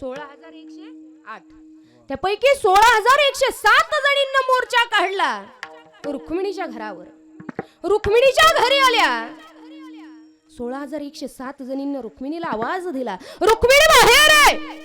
सोळा हजार एकशे आठ. त्यापैकी सोळा हजार एकशे सात जणींना मोर्चा काढला. रुक्मिणीच्या घरावर. रुक्मिणीच्या घरी आल्या. सोळा हजार एकशे सात जणींना रुक्मिणीला आवाज दिला. रुक्मिणी बाहेर आहे.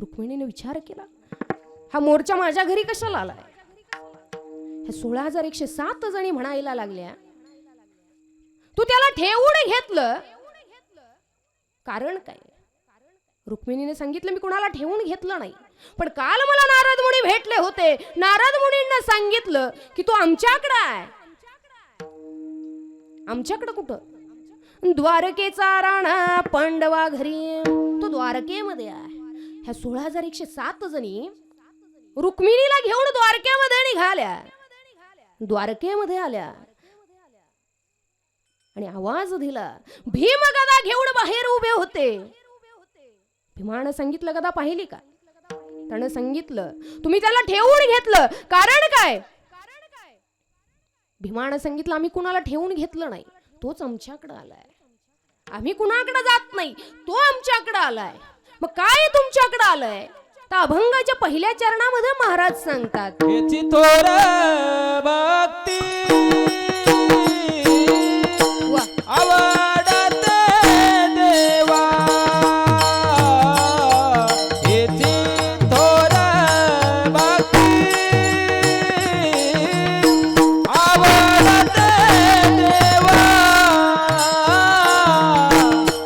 रुक्मिणीने विचार केला. हा मोर्चा माझ्या घरी कशाला आलाय? ह्या सोळा हजार एकशे सात जणी म्हणायला लागल्या. तू त्याला ठेवून घेतलं. कारण काय? रुक्मिणीने सांगितलं मी कुणाला ठेवून घेतलं नाही. पण काल मला नारद मुनी भेटले होते. नारद मुनींना सांगितलं की तू आमच्याकडं आहे. आमच्याकडं कुठं? द्वारकेचा राणा पांडवा घरी. तो द्वारकेमध्ये आहे. ह्या सोळा हजार एकशे सात जणी रुक्मिणीला घेऊन द्वारकेमध्ये निघाल्या. द्वारकेमध्ये आल्या. आणि आवाज दिला भीमगदा घेऊन बाहेर उभे होते. भीमानं सांगितलं गदा पाहिली का? त्यानं सांगितलं. तुम्ही त्याला ठेवून घेतलं. कारण काय? भीमानं सांगितलं आम्ही कुणाला ठेवून घेतलं नाही. तोच आमच्याकडे आलाय. आम्ही कुणाकडे जात नाही. तो आमच्याकडे आलाय. मग काय तुमच्याकडे आलाय? तर अभंगाच्या पहिल्या चरणामध्ये महाराज सांगतात. भक्ती.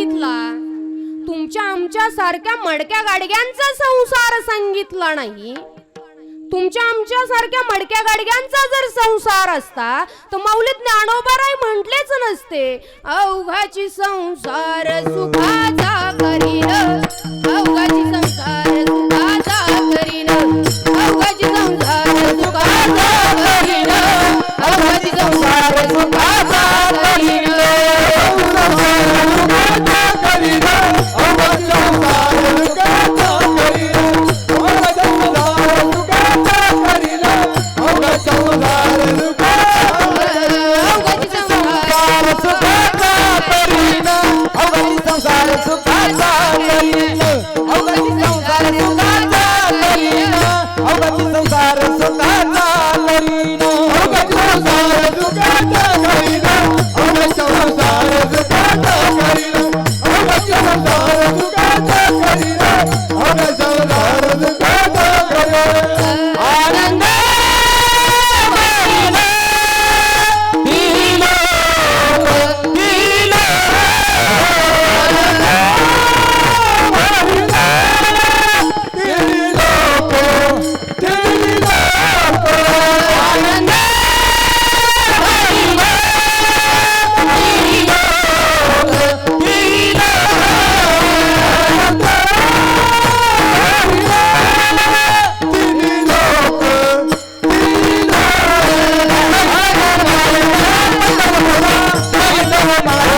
सांगितला तुमच्या आमच्या सारख्या मडक्या गाडग्यांचा संसार सांगितला नाही. तुमच्या आमच्या सारख्या मडक्या गाडग्यांचा जर संसार असता तर माऊलीत ज्ञानोबाराय म्हटलेच नसते अवघाची संसार सुखाचा करीन अवघाची संसार I on to the malah